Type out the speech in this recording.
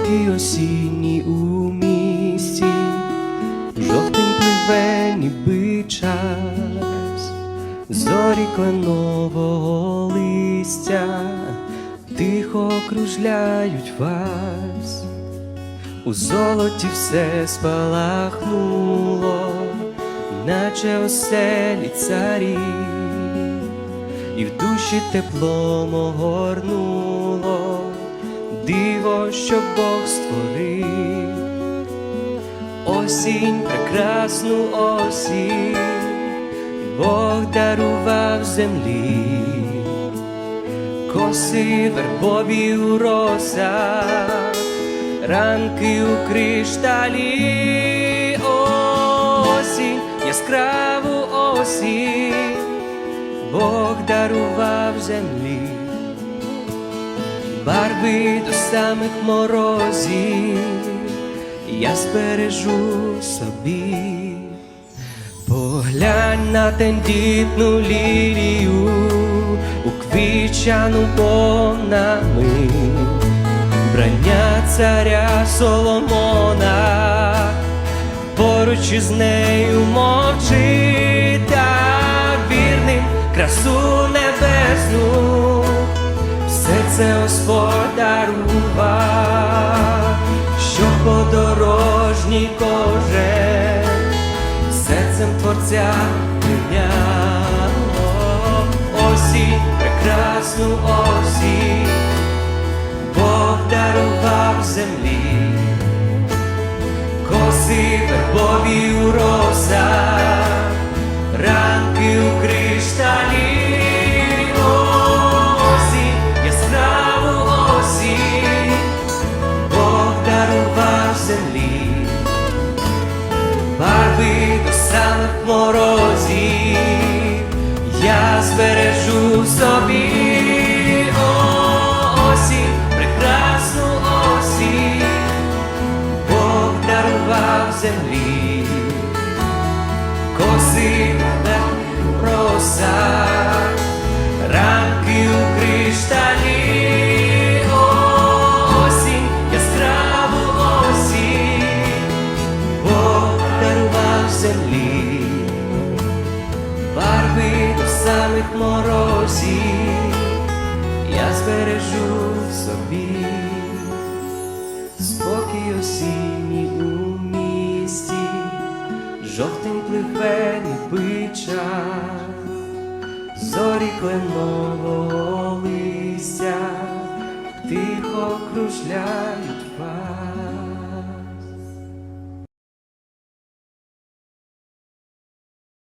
спокій осінній у місті, жовтень пливе, ніби час, зорі кленового листя тихо кружляють вас, у золоті все спалахнуло, наче оселі царі, і в душі тепло могорнуло, диво, що Бог створив, осінь, прекрасну осінь, Бог дарував землі, коси вербові у росах, ранки у кришталі, осінь, яскраву осінь, Бог дарував землі, барви до самих морозів, я збережу собі. Поглянь на тендітну лілію, уквічану повнами, брання царя Соломона, поруч із нею мовчи так вірним красу небесну, все Господь дарував, що подорожній кожен серцем Творця прийняв осінь, прекрасну осінь, Бог дарував землі, коси вербові у самих морозів, я збережу собі О, осінь, прекрасну осінь, Бог дарував землі, коси роса, ранки у кришталі, землі, барви до самих морозів, я збережу собі, спокій осінній у місті, жовтень пливе час, зорі кленового листя тихо кружляють.